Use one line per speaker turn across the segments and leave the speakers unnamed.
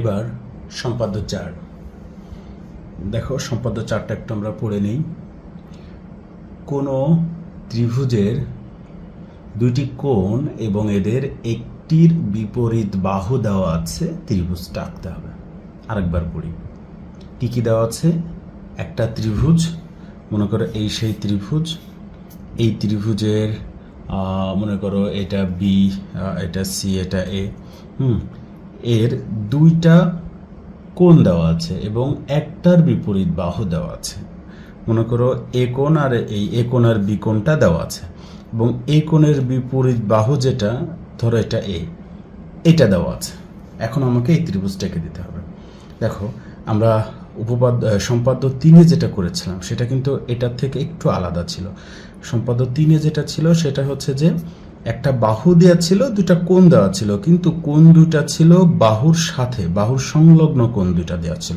এবার সম্পাদ্য চার। দেখো, সম্পাদ্য চারটা একটু আমরা পড়ে নিই। কোনো ত্রিভুজের দুইটি কোণ এবং এদের একটির বিপরীত বাহু দেওয়া আছে, ত্রিভুজটা আঁকতে হবে। আরেকবার পড়ি। কী কী দেওয়া আছে? একটা ত্রিভুজ, মনে করো এই সেই ত্রিভুজ, এই ত্রিভুজের মনে করো এটা বি এটা সি এটা এ হুম এর দুইটা কোণ দেওয়া আছে এবং একটার বিপরীত বাহু দেওয়া আছে। মনে করো এ কোণ আর এই এ কোণ আর বি কোণটা দেওয়া আছে। এবং এ কোণের বিপরীত বাহু যেটা, ধরো এটা এ, এটা দেওয়া আছে। এখন আমাকে এই ত্রিভুজটাকে দিতে হবে। দেখো, আমরা উপপাদ্য সম্পাদ্য তিনে যেটা করেছিলাম, সেটা কিন্তু এটার থেকে একটু আলাদা ছিল। সম্পাদ্য তিনে যেটা ছিল, সেটা হচ্ছে যে একটা বাহু দেওয়া ছিল দুটা কোণ দেওয়া ছিল, কিন্তু কোণ দুটা ছিল বাহুর সাথে, বাহুর সংলগ্ন কোণ দুটা দেওয়া ছিল।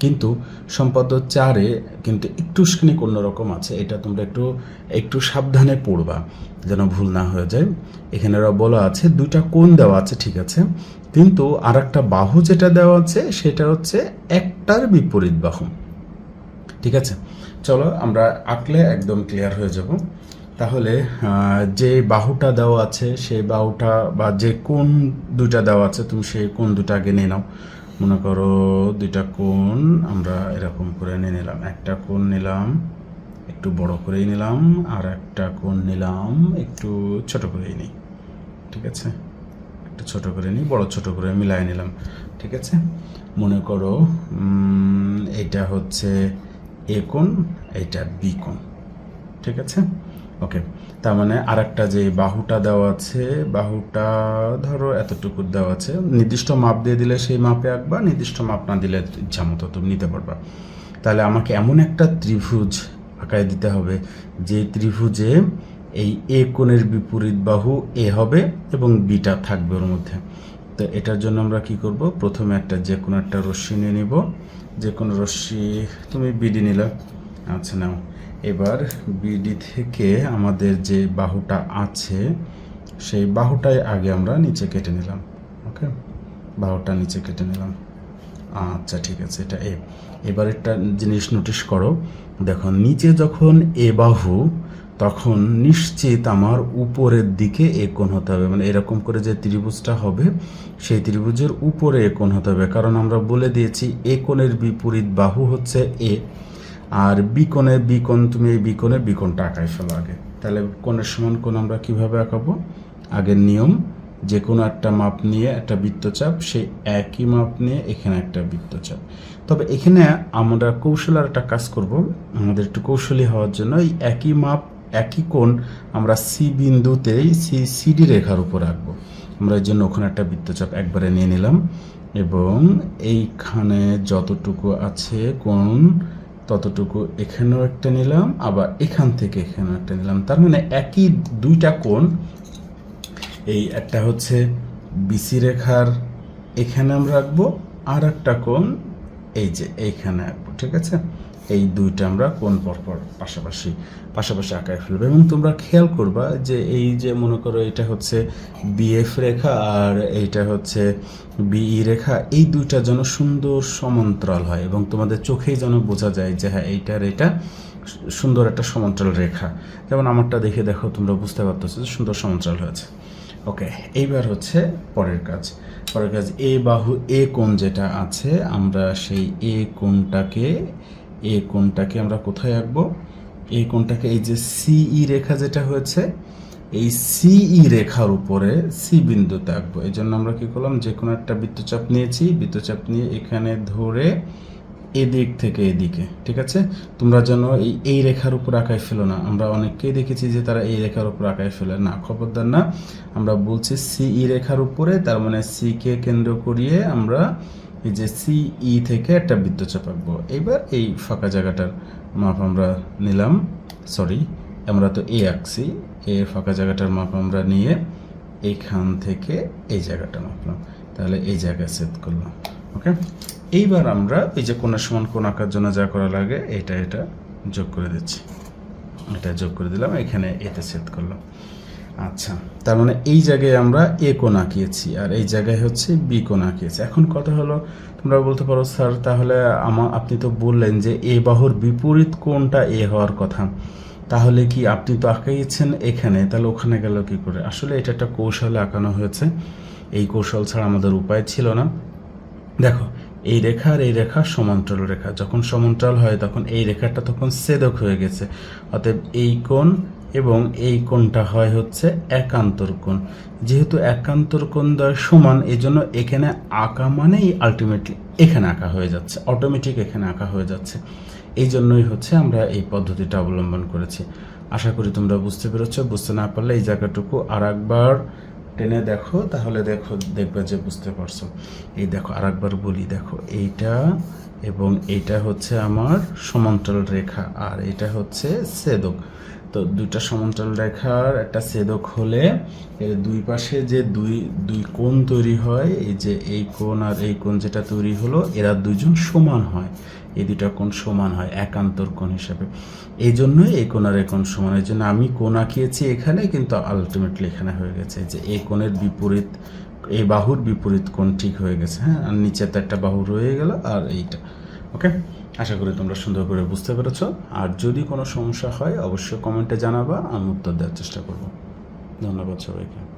কিন্তু সম্পাদ্য চারে কিন্তু একটুখানি অন্যরকম আছে, এটা তোমরা একটু একটু সাবধানে পড়বা, যেন ভুল না হয়ে যায়। এখানে বলা আছে, দুইটা কোণ দেওয়া আছে, ঠিক আছে। কিন্তু আর একটা বাহু যেটা দেওয়া আছে, সেটা হচ্ছে একটার বিপরীত বাহু। ঠিক আছে? চলো, আমরা আঁকলে একদম ক্লিয়ার হয়ে যাব। তাহলে যে বাহুটা দেওয়া আছে, সেই বাহুটা বা যে কোন দুটা দেওয়া আছে, তুমি সেই কোন দুটা আগে নিয়ে নাও। মনে করো দুইটা কোণ আমরা এরকম করে নিয়ে নিলাম। একটা কোণ নিলাম, একটু বড় করেই নিলাম, আর একটা কোণ নিলাম, একটু ছোট করেই নিই। ঠিক আছে? একটু ছোট করে নিই, বড় ছোট করে মিলাই নিলাম। ঠিক আছে? মনে করো এটা হচ্ছে এ কোণ এইটা বি কোণ। ঠিক আছে? ওকে তার মানে আরেকটা যে বাহুটা দেওয়া আছে, বাহুটা ধরো এতটুকু দেওয়া আছে। নির্দিষ্ট মাপ দিয়ে দিলে সেই মাপে আঁকবা, নির্দিষ্ট মাপ না দিলে ইচ্ছা মতো তুমি নিতে পারবা। তাহলে আমাকে এমন একটা ত্রিভুজ আঁকায় দিতে হবে, যে ত্রিভুজে এই এ কোণের বিপরীত বাহু এ হবে এবং বিটা থাকবে ওর মধ্যে। তো এটার জন্য আমরা কি করব? প্রথমে একটা যে কোনো একটা রশ্মি নিয়ে নিব। যে কোনো রশ্মি তুমি বিডি নিলে। আচ্ছা নাও। এবার বিডি থেকে আমাদের যে বাহুটা আছে, সেই বাহুটাই আগে আমরা নিচে কেটে নিলাম, ওকে? বাহুটা নিচে কেটে নিলাম। আচ্ছা ঠিক আছে, এটা এ। এবার একটা জিনিস নোটিশ করো। দেখো, নিচে যখন এ বাহু, তখন নিশ্চিত আমার উপরের দিকে এ হতে হবে। মানে এরকম করে যে ত্রিভুজটা হবে, সেই ত্রিভুজের উপরে এ হতে হবে। কারণ আমরা বলে দিয়েছি, এ কোণের বিপরীত বাহু হচ্ছে এ। আর বিকোণে বিকোণ, তুমি এই বিকোণে বিকোণটা আঁকাই ফেলো আগে। তাহলে কোণের সমান কোণ আমরা কীভাবে আঁকাবো? আগের নিয়ম, যে কোনো একটা মাপ নিয়ে একটা বৃত্তচাপ, সেই একই মাপ নিয়ে এখানে একটা বৃত্তচাপ। তবে এখানে আমরা কৌশল আর একটা কাজ করব। আমাদের একটু কৌশলী হওয়ার জন্য এই একই মাপ, একই কোণ আমরা সি বিন্দুতেই সি সিডি রেখার উপর রাখব আমরা এর জন্য ওখানে একটা বৃত্তচাপ একবারে নিয়ে নিলাম এবং এইখানে যতটুকু আছে কোণ ততটুকু এখানেও একটা নিলাম, আবার এখান থেকে এখানেও একটা নিলাম। তার মানে একই দুইটা কোণ। এই একটা হচ্ছে বিসি রেখার এখানে আমরা রাখব আর একটা কোণ এই যে এইখানে রাখব, ঠিক আছে? এই দুইটা আমরা কোন পরপর পাশাপাশি পাশাপাশি আঁকায় ফেলব। এবং তোমরা খেয়াল করবা যে এই যে মনে করো এটা হচ্ছে বিএফ রেখা আর এইটা হচ্ছে বিই রেখা, এই দুইটা যেন সুন্দর সমান্তরাল হয় এবং তোমাদের চোখেই যেন বোঝা যায় যে হ্যাঁ এইটার এটা সুন্দর একটা সমান্তরাল রেখা। যেমন আমারটা দেখে দেখো, তোমরা বুঝতে পারতেছো যে সুন্দর সমান্তরাল হয়েছে। ওকে, এইবার হচ্ছে পরের কাজ। পরের কাজ, এ বাহু, এ কোণ যেটা আছে, আমরা সেই এ কোণটাকে এ কোণটাকে আমরা কোথায় আঁকবো? এই কোণটাকে এই যে সিই রেখা যেটা হয়েছে, এই সিই রেখার উপরে সি বিন্দুতে আঁকবো। এই জন্য আমরা কি করলাম? যে কোনো একটা বৃত্তচাপ নিয়েছি, বৃত্তচাপ নিয়ে এখানে ধরে এদিক থেকে এদিকে, ঠিক আছে? তোমরা যেন এই এই রেখার উপর আঁকায় ফেলো না। আমরা অনেককেই দেখেছি যে তারা এই রেখার উপর আঁকায় ফেলে। না, খবরদার না। আমরা বলছি সিই রেখার উপরে, তার মানে সি কে কেন্দ্র করিয়ে আমরা এই যে সিই থেকে একটা বৃত্তচাপ আঁকবো। এবার এই ফাঁকা জায়গাটার মাপ আমরা নিলাম সরি আমরা তো এ আঁকছি এ ফাঁকা জায়গাটার মাপ আমরা নিয়ে এইখান থেকে এই জায়গাটা মাপলাম। তাহলে এই জায়গায় সেট করলাম ওকে এইবার আমরা এই যে কোণের সমান কোন আঁকার জন্য যা করা লাগে, এটা এটা যোগ করে দিচ্ছি। এটা যোগ করে দিলাম, এখানে এতে সেট করলাম। আচ্ছা তার মানে এই জায়গায় আমরা এ কোণ আঁকিয়েছি আর এই জায়গায় হচ্ছে বি কোণ আঁকিয়েছি। এখন কথা হলো, তোমরা বলতে পারো, স্যার, তাহলে আমা আপনি তো বললেন যে এ বাহুর বিপরীত কোণটা এ হওয়ার কথা। তাহলে কি আপনি তো আঁকাইছেন এখানে? তাহলে ওখানে গেল কি করে? আসলে এটা একটা কৌশলে আঁকানো হয়েছে। এই কৌশল ছাড়া আমাদের উপায় ছিল না। দেখো, এই রেখা আর এই রেখা সমান্তরাল রেখা। যখন সমান্তরাল হয়, তখন এই রেখাটা তখন ছেদক হয়ে গেছে। অতএব এই কোণ এবং এই কোণটা হয় হচ্ছে একান্তর কোণ। যেহেতু একান্তর কোণ দ্বয় সমান এই জন্য এখানে আঁকা মানেই আলটিমেটলি এখানে আঁকা হয়ে যাচ্ছে অটোমেটিক এখানে আঁকা হয়ে যাচ্ছে। এই জন্যই হচ্ছে আমরা এই পদ্ধতিটা অবলম্বন করেছি। আশা করি তোমরা বুঝতে পেরেছ। বুঝতে না পারলে এই জায়গাটুকু আর একবার টেনে দেখো, তাহলে দেখো, দেখবে যে বুঝতে পারছ। এই দেখো আর একবার বলি, দেখো, এইটা এবং এটা হচ্ছে আমার সমান্তরাল রেখা আর এটা হচ্ছে ছেদক। তো দুইটা সমান্তরাল রেখার একটা ছেদক হলে এর দুই পাশে যে দুই দুই কোণ তৈরি হয়, এই যে এই কোণ আর এই কোণ যেটা তৈরি হলো, এরা দুইজন সমান হয়। এই দুইটা কোণ সমান হয়, একান্তর কোণ হিসাবে। এই জন্যই এই কোণ আর এই কোণ সমান। এই জন্য আমি কোণ আঁকিয়েছি এখানে, কিন্তু আলটিমেটলি এখানে হয়ে গেছে। যে এই কোণের বিপরীত এই বাহুর বিপরীত কোণ ঠিক হয়ে গেছে হ্যাঁ? আর নিচে তো একটা বাহু রয়ে গেল, আর এইটা, ওকে? আশা করি তোমরা সুন্দর করে বুঝতে পেরেছ। আর যদি কোনো সমস্যা হয়, অবশ্যই কমেন্টে জানাবা, আমি উত্তর দেওয়ার চেষ্টা করব। ধন্যবাদ সবাইকে।